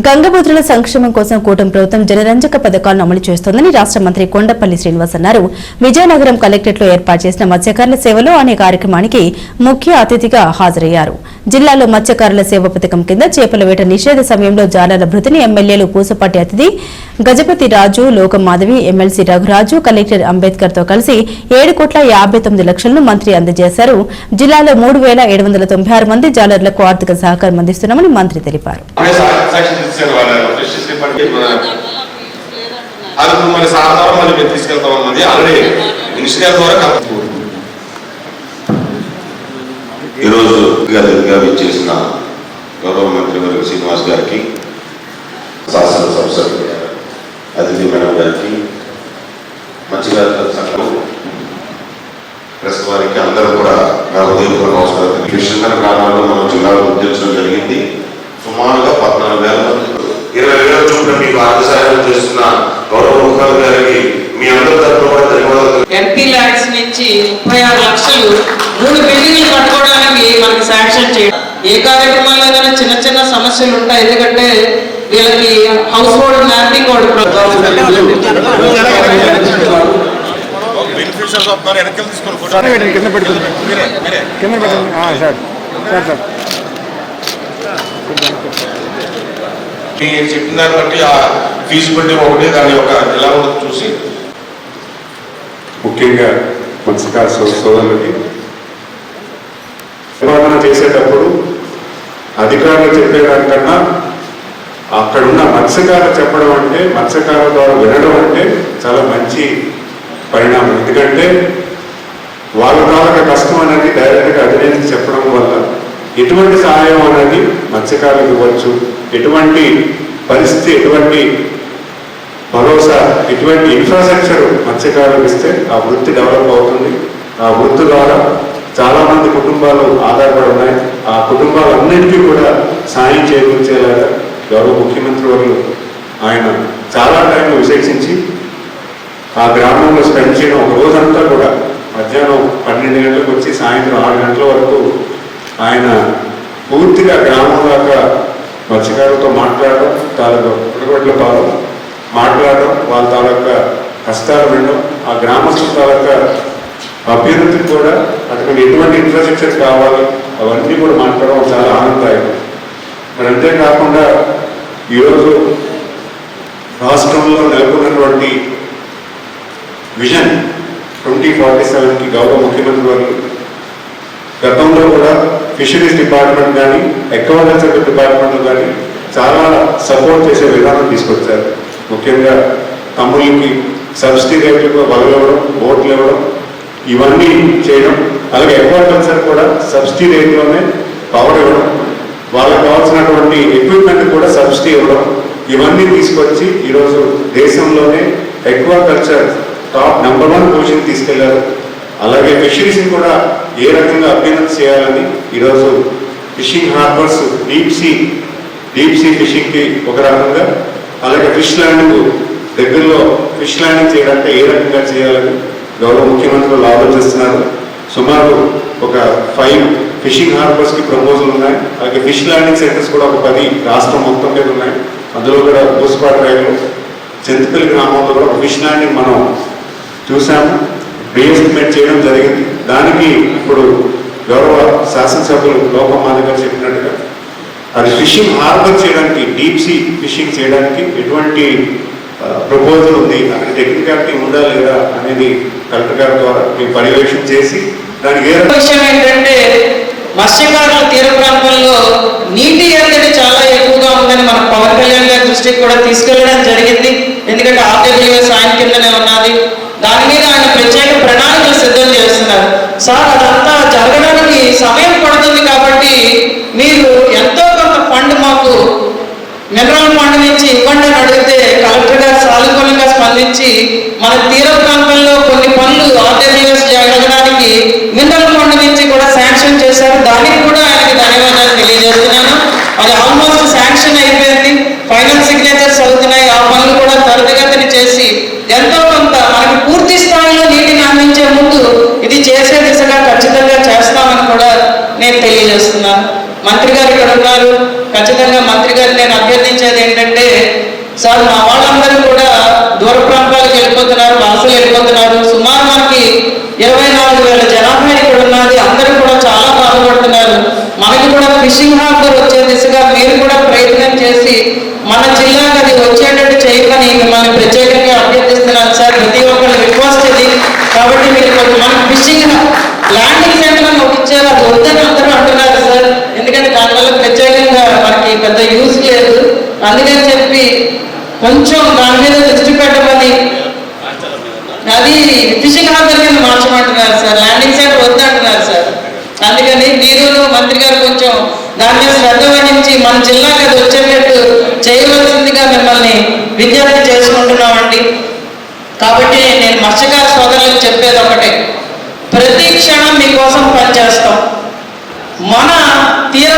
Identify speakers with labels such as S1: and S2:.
S1: గంగభద్రుల సంక్షేమం కోసం కూటమి ప్రభుత్వం జనరంజక పథకాలను అమలు చేస్తోందని రాష్ట్ర మంత్రి కొండపల్లి శ్రీనివాస్ అన్నారు. విజయనగరం కలెక్టరేట్లో ఏర్పాటు చేసిన మత్స్యకారుల సేవలో అనే కార్యక్రమానికి ముఖ్య అతిథిగా హాజరయ్యారు. జిల్లాలో మత్స్యకారుల సేవ పథకం కింద చేపల వేట నిషేధ సమయంలో జాలాల భృతిని ఎమ్మెల్యేలు పూసపాటి అతిథి గజపతి రాజు లోకమాధవి ఎమ్మెల్సీ రఘురాజు కలెక్టర్ అంబేద్కర్తో కలిసి ఏడు కోట్ల యాభై తొమ్మిది లక్షలను మంత్రి అందజేశారు. జిల్లాలో మూడు వేల ఏడు వందల తొంభై ఆరు మంది జాలర్లకు ఆర్థిక సహకారం అందిస్తున్నామని మంత్రి తెలిపారు.
S2: అప్పుడే సాక్షి ఇచ్చారు వాళ్ళ ఫిషెస్ డిపార్ట్మెంట్ మన అది ఇప్పుడు మన సార్ ద్వారా మళ్ళీ మేము తీసుకెళ్తాం అన్నది ఆల్రెడీ మినిస్టర్ గారి ద్వారా కలుపు ఈరోజు అతిథిగా విచ్చేసిన గౌరవ మంత్రి వర్గ శ్రీనివాస్ గారికి శాసనసభ సభ్యులు అతిథి మేడం గారికి మంచిగా సంఘం ప్రెస్ వారికి అందరూ కూడా నా హృదయపూర్వక నమస్కారం కృష్ణనగర్ గ్రామాల్లో మనం జిల్లాలో గుర్తించడం జరిగింది సుమారుగా పద్నాలుగు వేల మంది ఇరవై వేల చొప్పున మీకు ఆర్థిక సహాయం చేస్తున్న గౌరవ ముఖ్యమంత్రి గారికి మీ అందరి తరఫున కూడా ధన్యవాదాలు
S3: ఎంపీ ల్యాక్స్ నుంచి ముప్పై ఆరు లక్షలు మూడు బిల్డింగ్లు కట్టుకోవడానికి మనకి శాంక్షన్ చేయడం. ఏ కార్యక్రమంలో కానీ చిన్న చిన్న సమస్యలు ఉంటాయి. ఎందుకంటే వీళ్ళకి హౌస్ హోల్డ్
S2: మీరు చెప్పిన దాన్ని బట్టి ఆ ఫీజిబిలిటీ ఒకటి దాని యొక్క ఎలా ఉందో చూసి.
S4: ముఖ్యంగా మత్స్యకార సోదరులకి. నిర్వహణ చేసేటప్పుడు అధికారులు చెప్పేదానికన్నా అక్కడున్న మత్స్యకారులు చెప్పడం అంటే మత్స్యకారుల ద్వారా వినడం అంటే చాలా మంచి పరిణామం. ఎందుకంటే వాళ్ళ ద్వారా కష్టం అనేది డైరెక్ట్గా అధినేతకి చెప్పడం వల్ల ఎటువంటి సహాయం అనేది మత్స్యకారులకు ఇవ్వచ్చు. ఎటువంటి పరిస్థితి ఎటువంటి భరోసా ఇటువంటి ఇన్ఫ్రాస్ట్రక్చర్ మత్స్యకారులకు ఇస్తే ఆ వృత్తి డెవలప్ అవుతుంది. ఆ వృత్తి ద్వారా చాలామంది కుటుంబాలు ఆధారపడి ఉన్నాయి. ఆ కుటుంబాలన్నింటికీ కూడా సాయం చేకూర్చేలాగా గౌరవ ముఖ్యమంత్రి వారు ఆయన చాలా టైం విశేషించి ఆ గ్రామంలో స్పెండ్ చేయడం ఒక రోజంతా కూడా మధ్యాహ్నం పన్నెండు గంటలకు వచ్చి సాయంత్రం ఆరు గంటల వరకు ఆయన పూర్తిగా గ్రామం దాకా మత్స్యకారులతో మాట్లాడడం తాలూకా పుట్టగొడ్ల పాలు మాట్లాడడం వాళ్ళ తాలూకా కష్టాలు వినడం ఆ గ్రామస్తుల తాలూకా అభివృద్ధికి కూడా అక్కడ ఎటువంటి ఇన్ఫ్రాస్ట్రక్చర్ కావాలి అవన్నీ కూడా మాట్లాడడం చాలా ఆనందదాయకం. మరి అంతేకాకుండా ఈరోజు రాష్ట్రంలో నెలకొన్నటువంటి విజన్ ట్వంటీ ఫార్టీ సెవెన్కి గౌరవ ముఖ్యమంత్రి వారు గతంలో కూడా ఫిషరీస్ డిపార్ట్మెంట్ కానీ అక్వాకల్చర్ డిపార్ట్మెంట్ కానీ చాలా సపోర్ట్ చేసే విధానం తీసుకొచ్చారు. ముఖ్యంగా తమ్ముళ్ళకి సబ్సిడీ రేట్లకు వలలు ఇవ్వడం ఓట్లు ఇవ్వడం ఇవన్నీ చేయడం అలాగే అగ్రికల్చర్ కూడా సబ్సిడీ రేట్లోనే పవర్ ఇవ్వడం వాళ్ళకి కావాల్సినటువంటి ఎక్విప్మెంట్ కూడా సబ్సిడీ ఇవ్వడం ఇవన్నీ తీసుకొచ్చి ఈరోజు దేశంలోనే aquaculture top number one position తీసుకెళ్ళారు. అలాగే ఫిషరీస్ని కూడా ఏ రకంగా అభ్యున్నతి చేయాలని ఈరోజు fishing harbours deep sea deep sea ఫిషింగ్కి ఒక రకంగా అలాగే ఫిష్ ల్యాండింగ్ దగ్గరలో ఫిష్ ల్యాండింగ్ చేయడానికి ఏ రకంగా చేయాలని గౌరవ ముఖ్యమంత్రులు ఆలోచిస్తున్నారు సుమారు ఒక ఫైవ్ ఫిషింగ్ హార్బర్స్కి ప్రపోజల్ ఉన్నాయి. అలాగే ఫిష్ ల్యాండింగ్ సెంటర్స్ కూడా ఒక పది రాష్ట్రం మొత్తం మీద ఉన్నాయి. అందులో కూడా పూసపాటి రైలు చింతపల్లి గ్రామంలో కూడా ఒక ఫిష్ ల్యాండింగ్ మనం చూసాము రీఎస్టిమేట్ చేయడం జరిగింది. దానికి ఇప్పుడు గౌరవ శాసనసభ్యులు లోకమాన గారు చెప్పినట్టుగా అది ఫిషింగ్ హార్బర్ చేయడానికి డీప్ సీ ఫిషింగ్ చేయడానికి ఎటువంటి ప్రపోజల్ ఉంది? అక్కడ టెక్నికాలిటీ ఉందా లేదా అనేది కలెక్టర్ గారి ద్వారా మేము పర్యవేక్షణ చేసి దానికి
S3: విషయం ఏంటంటే మత్స్యకారుల తీర ప్రాంతంలో నీటి ఎద్దడి చాలా ఎక్కువగా ఉందని మన పవన్ కళ్యాణ్ గారి దృష్టికి కూడా తీసుకెళ్ళడం జరిగింది. ఎందుకంటే ఆర్డబ్ల్యూఎస్ ఆయన కిందనే ఉన్నది. దాని మీద ఆయన ప్రత్యేక ప్రణాళికలు సిద్ధం చేస్తున్నారు. సార్ అదంతా జరగడానికి సమయం పడుతుంది కాబట్టి మీరు ఎంతో కొంత ఫండ్ మాకు మినరల్ ఫండ్ నుంచి ఇవ్వండి అని అడిగితే కలెక్టర్ గారు సానుకూలంగా స్పందించి మన తీర ప్రాంతంలో కొన్ని పనులు ఆర్డబ్ల్యూఎస్ జరగడానికి మినరల్ ఫండ్ నుంచి కూడా శాంక్షన్ చేశారు. దానికి కూడా ఆయనకి ధన్యవాదాలు తెలియజేస్తున్నాను. అది ఆల్మోస్ట్ శాంక్షన్ అయిపోయింది. ఫైనల్ సిగ్నేచర్స్ అవుతున్నాయి. ఆ పనులు కూడా త్వరితగతిని చేసి ఎంతో కొంత మనకి పూర్తి స్థాయిలో నీటిని అందించే ముందు ఇది చేసే దిశగా ఖచ్చితంగా చేస్తామని కూడా నేను తెలియజేస్తున్నాను. మంత్రి గారు ఇక్కడ ఉన్నారు. సార్ మా వాళ్ళందరూ కూడా దూర ప్రాంతాలకు వెళ్ళిపోతున్నారు భాషలు వెళ్ళిపోతున్నారు. సుమారు మనకి ఇరవై నాలుగు వేల జనాభా ఇక్కడ ఉన్నది. అందరూ కూడా చాలా బాధపడుతున్నారు. మనకి కూడా ఫిషింగ్ హార్బర్ వచ్చే దిశగా మీరు కూడా ప్రయత్నం చేసి మన జిల్లాకు అది వచ్చేటట్టు చేయమని మిమ్మల్ని ప్రత్యేకంగా అభ్యర్థిస్తున్నాను సార్. ప్రతి ఒక్కరు రిక్వెస్ట్ ఇది. కాబట్టి మీరు కొంచెం మన ఫిషింగ్ ల్యాండింగ్ సెంటర్ అని ఒకటి ఇచ్చారు. అది వద్దని అందరూ అంటున్నారు సార్. ఎందుకంటే దానివల్ల ప్రత్యేకంగా మనకి పెద్ద యూజ్ లేదు. అందుకని చెప్పి కొంచెం దాని మీద దృష్టి పెట్టమని అది ఫిషింగ్ హార్బర్ కింద మార్చమంటున్నారు సార్ ల్యాండింగ్ సైడ్ వద్దంటున్నారు సార్. అందుకని మీరు మంత్రి గారు కొంచెం దాని మీద శ్రద్ధ వహించి మన జిల్లాకి అది వచ్చేటట్టు చేయవలసిందిగా మిమ్మల్ని విజ్ఞప్తి చేసుకుంటున్నామండి. కాబట్టి నేను మత్స్యకార సోదరులకు చెప్పేది ఒకటే ప్రతి క్షణం మీకోసం పనిచేస్తాం. మన తీర